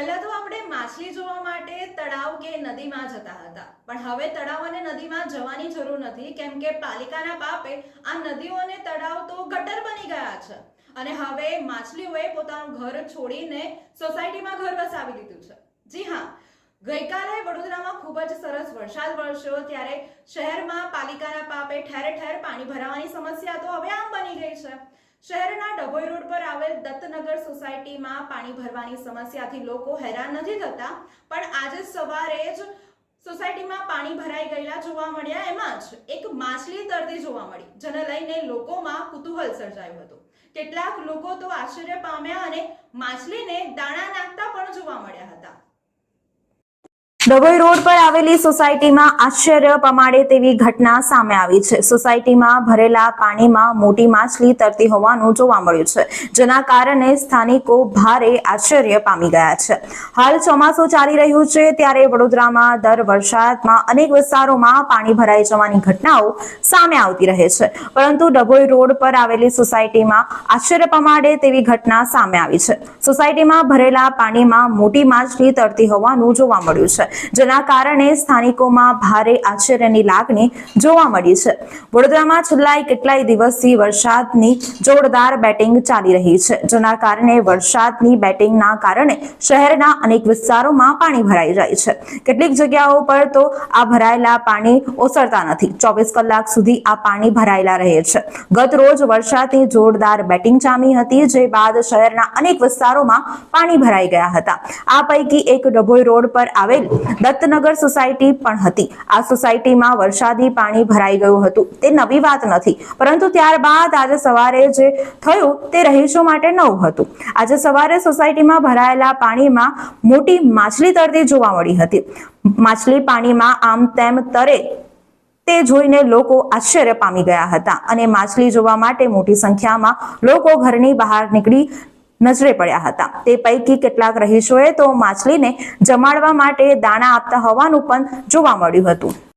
પહેલા તો આપણે માછલી જોવા માટે તળાવ કે નદીમાં જતા હતા. પણ હવે તળાવ અને નદીમાં જવાની જરૂર નથી, કેમ કે પાલિકાના પાપે આ નદીઓ અને તળાવ તો ગટર બની ગયા છે. અને હવે માછલીઓએ પોતાનું ઘર છોડીને સોસાયટીમાં ઘર વસાવી લીધું છે. જી હા, ગઈકાલે વડોદરામાં ખૂબ જ સરસ વરસાદ વરસ્યો, ત્યારે શહેરમાં પાલિકાના પાપે ઠેર ઠેર પાણી ભરાવાની સમસ્યા તો હવે આમ બની ગઈ છે. શહેરના ડભોઈ રોડ પર આવેલ દત્તનગર સોસાયટીમાં પાણી ભરવાની સમસ્યાથી લોકો હેરાન નથી થતા, પણ આજે સવારે જ સોસાયટીમાં પાણી ભરાઈ ગયેલા જોવા મળ્યા. એમાં જ એક માછલી તરતી જોવા મળી, જેને લઈને લોકોમાં કુતૂહલ સર્જાયું હતું. કેટલાક લોકો તો આશ્ચર્ય પામ્યા અને માછલીને દાણા નાખતા પણ જોવા મળ્યા હતા. ડભોઈ રોડ પર આવેલી સોસાયટીમાં આશ્ચર્ય પમાડે તેવી ઘટના સામે આવી છે. સોસાયટીમાં ભરેલા પાણીમાં મોટી માછલી તરતી હોવાનું જોવા મળ્યું છે, જેના કારણે સ્થાનિકો ભારે આશ્ચર્ય પામી ગયા છે. હાલ ચોમાસું ચાલી રહ્યું છે, ત્યારે વડોદરામાં દર વરસાદમાં અનેક વિસ્તારોમાં પાણી ભરાઈ જવાની ઘટનાઓ સામે આવતી રહે છે. પરંતુ ડભોઈ રોડ પર આવેલી સોસાયટીમાં આશ્ચર્ય પમાડે તેવી ઘટના સામે આવી છે. સોસાયટીમાં ભરેલા પાણીમાં મોટી માછલી તરતી હોવાનું જોવા મળ્યું છે. જેના કારણે સ્થાનિકોમાં ભારે આશ્ચર્યની લાગણી જોવા મળી છે. વડોદરામાં છેલ્લા કેટલાય દિવસથી વરસાદની જોરદાર બેટિંગ ચાલી રહી છે, જેના કારણે વરસાદની બેટિંગના કારણે શહેરના અનેક વિસ્તારોમાં પાણી ભરાઈ જાય છે. કેટલીક જગ્યાઓ પર તો આ ભરાયેલા પાણી ઓસરતા નથી. ચોવીસ કલાક સુધી આ પાણી ભરાયેલા રહે છે. ગત રોજ વરસાદની જોરદાર બેટિંગ જામી હતી, જે બાદ શહેરના અનેક વિસ્તારોમાં પાણી ભરાઈ ગયા હતા. આ પૈકી એક ડભોઈ રોડ પર આવેલ દત્તનગર સોસાયટી પણ હતી. આ સોસાયટીમાં વરસાદી પાણી ભરાઈ ગયું હતું. તે નવી વાત નથી. પરંતુ ત્યારબાદ આજે સવારે જે થયું તે રહીશો માટે નવું હતું. આજે સવારે સોસાયટીમાં ભરાયેલા પાણીમાં મોટી માછલી તરતી જોવા મળી હતી. માછલી પાણીમાં આમ તેમ તરે તે જોઈને લોકો આશ્ચર્ય પામી ગયા હતા. અને માછલી જોવા માટે મોટી સંખ્યામાં લોકો ઘરની બહાર નીકળી નજરે પડ્યા હતા. તે પૈકી કેટલાક રહીશોએ તો માછલીને જમાડવા માટે દાણા આપતા હોવાનું પણ જોવા મળ્યું હતું.